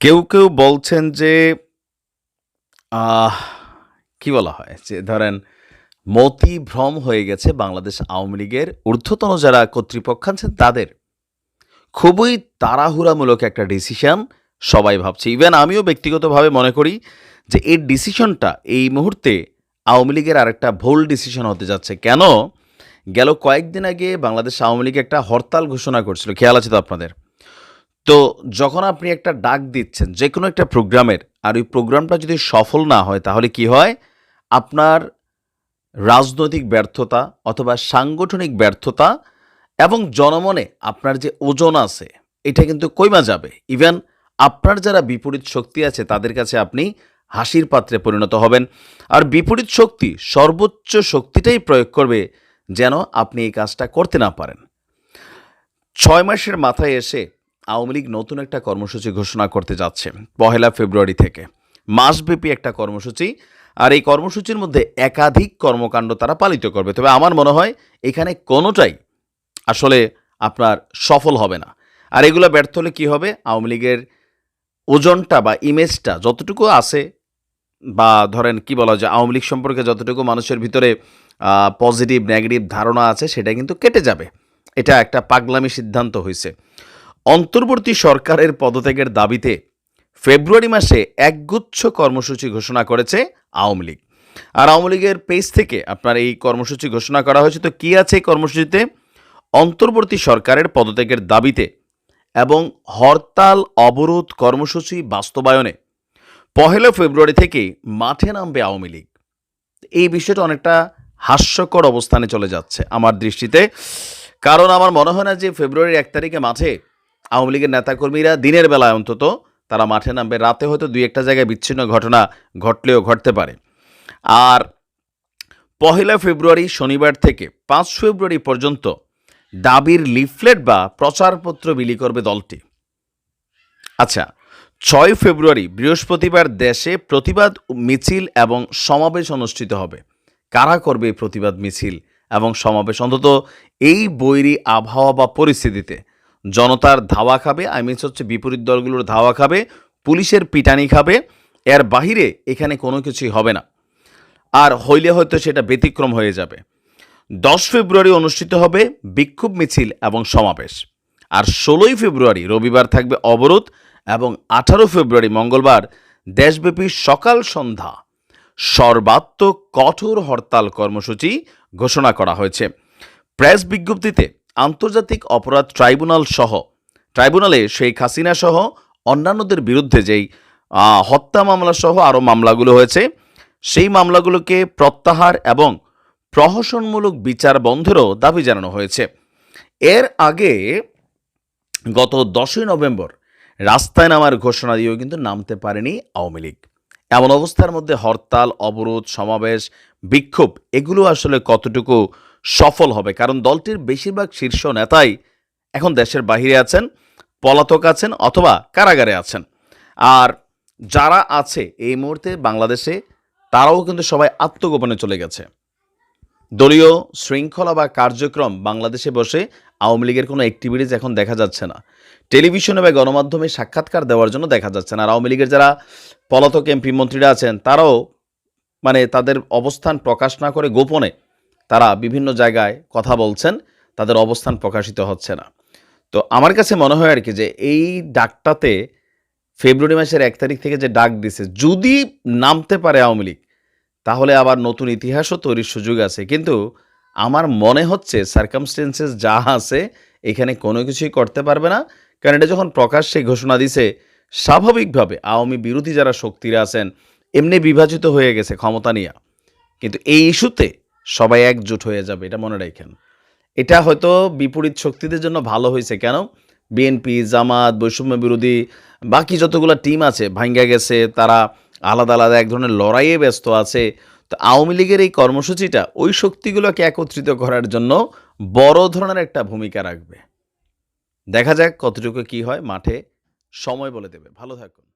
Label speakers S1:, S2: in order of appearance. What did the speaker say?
S1: কেউ, কেউ বলছেন যে কি বলা হয়? যে ধরেন মতিভ্রম হয়ে গেছে বাংলাদেশ আওয়ামী লীগের ঊর্ধ্বতন যারা কর্তৃপক্ষ আছেন তাদের। খুবই তাড়াহুড়ামূলক একটা ডিসিশন সবাই ভাবছে। ইভেন আমিও ব্যক্তিগতভাবে মনে করি যে এই ডিসিশনটা এই মুহূর্তে আওয়ামী লীগের আরেকটা ভুল ডিসিশন হতে যাচ্ছে। কেন? গেল কয়েকদিন আগে বাংলাদেশ আওয়ামী লীগ একটা হরতাল ঘোষণা করছিল। খেয়াল আছে তো আপনাদের? তো যখন আপনি একটা ডাক দিচ্ছেন যে কোনো একটা প্রোগ্রামের, আর ওই প্রোগ্রামটা যদি সফল না হয়, তাহলে কি হয়? আপনার রাজনৈতিক ব্যর্থতা অথবা সাংগঠনিক ব্যর্থতা এবং জনমনে আপনার যে ওজন আছে, এটা কিন্তু কইমা যাবে। ইভেন আপনার যারা বিপরীত শক্তি আছে, তাদের কাছে আপনি হাসির পাত্রে পরিণত হবেন। আর বিপরীত শক্তি সর্বোচ্চ শক্তিটাই প্রয়োগ করবে যেন আপনি এই কাজটা করতে না পারেন। ছয় মাসের মাথায় এসে আওয়ামী লীগ নতুন একটা কর্মসূচি ঘোষণা করতে যাচ্ছে, পহেলা ফেব্রুয়ারি থেকে। মাসব্যাপী একটা কর্মসূচি। আর এই কর্মসূচির মধ্যে একাধিক কর্মকাণ্ড তারা পালিত করবে। তবে আমার মনে হয় এখানে কোনোটাই আসলে আপনার সফল হবে না। আর এগুলা ব্যর্থ হলে কী হবে? আওয়ামী লীগের ওজনটা বা ইমেজটা যতটুকু আছে, বা ধরেন কি বলা যায়, আওয়ামী লীগ সম্পর্কে যতটুকু মানুষের ভিতরে পজিটিভ নেগেটিভ ধারণা আছে, সেটা কিন্তু কেটে যাবে। এটা একটা পাগলামি সিদ্ধান্ত হইছে। অন্তর্বর্তী সরকারের পদত্যাগের দাবিতে ফেব্রুয়ারি মাসে একগুচ্ছ কর্মসূচি ঘোষণা করেছে আওয়ামী লীগ। আর আওয়ামী লীগের পেজ থেকে আপনার এই কর্মসূচি ঘোষণা করা হয়েছে। তো কি আছে এই কর্মসূচিতে? অন্তর্বর্তী সরকারের পদত্যাগের দাবিতে এবং হরতাল অবরোধ কর্মসূচি বাস্তবায়নে পহেলা ফেব্রুয়ারি থেকেই মাঠে নামবে আওয়ামী লীগ। এই বিষয়টা অনেকটা হাস্যকর অবস্থানে চলে যাচ্ছে আমার দৃষ্টিতে। কারণ আমার মনে হয় না যে ফেব্রুয়ারির এক তারিখে মাঠে আওয়ামী লীগের নেতাকর্মীরা দিনের বেলায় অন্তত তারা মাঠে নামবে। রাতে হয়তো ২-১ জায়গায় বিচ্ছিন্ন ঘটনা ঘটলেও ঘটতে পারে। আর পহেলা ফেব্রুয়ারি শনিবার থেকে পাঁচ ফেব্রুয়ারি পর্যন্ত দাবির লিফলেট বা প্রচারপত্র বিলি করবে দলটি। আচ্ছা ৬ ফেব্রুয়ারি বৃহস্পতিবার দেশে প্রতিবাদ মিছিল এবং সমাবেশ অনুষ্ঠিত হবে। কারা করবে প্রতিবাদ মিছিল এবং সমাবেশ? অন্তত এই বৈরী আবহাওয়া বা পরিস্থিতিতে জনতার ধাওয়া খাবে, আই মিনস হচ্ছে বিপরীত দলগুলোর ধাওয়া খাবে, পুলিশের পিটানি খাবে। এর বাহিরে এখানে কোনো কিছুই হবে না। আর হইলে হয়তো সেটা ব্যতিক্রম হয়ে যাবে। ১০ ফেব্রুয়ারি অনুষ্ঠিত হবে বিক্ষোভ মিছিল এবং সমাবেশ। আর ১৬ই ফেব্রুয়ারি রবিবার থাকবে অবরোধ এবং ১৮ ফেব্রুয়ারি মঙ্গলবার দেশব্যাপী সকাল সন্ধ্যা সর্বাত্মক কঠোর হরতাল কর্মসূচি ঘোষণা করা হয়েছে। প্রেস বিজ্ঞপ্তিতে আন্তর্জাতিক অপরাধ ট্রাইব্যুনাল সহ ট্রাইব্যুনালে শেখ হাসিনা সহ অন্যান্যদের বিরুদ্ধে যেই হত্যা মামলা সহ আরও মামলাগুলো হয়েছে সেই মামলাগুলোকে প্রত্যাহার এবং প্রহসনমূলক বিচার বন্ধেরও দাবি জানানো হয়েছে। এর আগে গত ১০ই নভেম্বর রাস্তায় নামার ঘোষণা দিয়েও কিন্তু নামতে পারেনি আওয়ামী লীগ। এমন অবস্থার মধ্যে হরতাল, অবরোধ, সমাবেশ, বিক্ষোভ এগুলো আসলে কতটুকু সফল হবে? কারণ দলটির বেশিরভাগ শীর্ষ নেতাই এখন দেশের বাহিরে আছেন, পলাতক আছেন অথবা কারাগারে আছেন। আর যারা আছে এই মুহূর্তে বাংলাদেশে তারাও কিন্তু সবাই আত্মগোপনে চলে গেছে। দলীয় শৃঙ্খলা বা কার্যক্রম বাংলাদেশে বসে আওয়ামী লীগের কোনো অ্যাক্টিভিটিস এখন দেখা যাচ্ছে না। টেলিভিশনে বা গণমাধ্যমে সাক্ষাৎকার দেওয়ার জন্য দেখা যাচ্ছে না। আর আওয়ামী লীগের যারা পলাতক এমপি মন্ত্রীরা আছেন তারাও মানে তাদের অবস্থান প্রকাশ না করে গোপনে তারা বিভিন্ন জায়গায় কথা বলছেন। তাদের অবস্থান প্রকাশিত হচ্ছে না। তো আমার কাছে মনে হয় আর কি যে এই ডাকটাতে ফেব্রুয়ারি মাসের এক তারিখ থেকে যে ডাক দিছে, যদি নামতে পারে আওয়ামী লীগ, তাহলে আবার নতুন ইতিহাসও তৈরির সুযোগ আছে। কিন্তু আমার মনে হচ্ছে সার্কামস্টেন্সেস যা আছে, এখানে কোনো কিছুই করতে পারবে না। কারণ এটা যখন প্রকাশ্যে ঘোষণা দিছে, স্বাভাবিকভাবে আওয়ামী বিরোধী যারা শক্তিরা আছেন, এমনি বিভাজিত হয়ে গেছে ক্ষমতা নিয়ে কিন্তু এই ইস্যুতে সবাই একজোট হয়ে যাবে এটা মনে রাখেন এটা হয়তো বিপরীত শক্তিদের জন্য ভালো হয়েছে কেন? বিএনপি, জামাত, বৈষম্য বিরোধী বাকি যতগুলা টিম আছে ভাইঙ্গা গেছে। তারা আলাদা, আলাদা এক ধরনের লড়াইয়ে ব্যস্ত আছে। তো আওয়ামী লীগের এই কর্মসূচিটা ওই শক্তিগুলোকে একত্রিত করার জন্য বড় ধরনের একটা ভূমিকা রাখবে। দেখা যাক কতটুকু কি হয় মাঠে সময় বলে দেবে। ভালো থাকুন।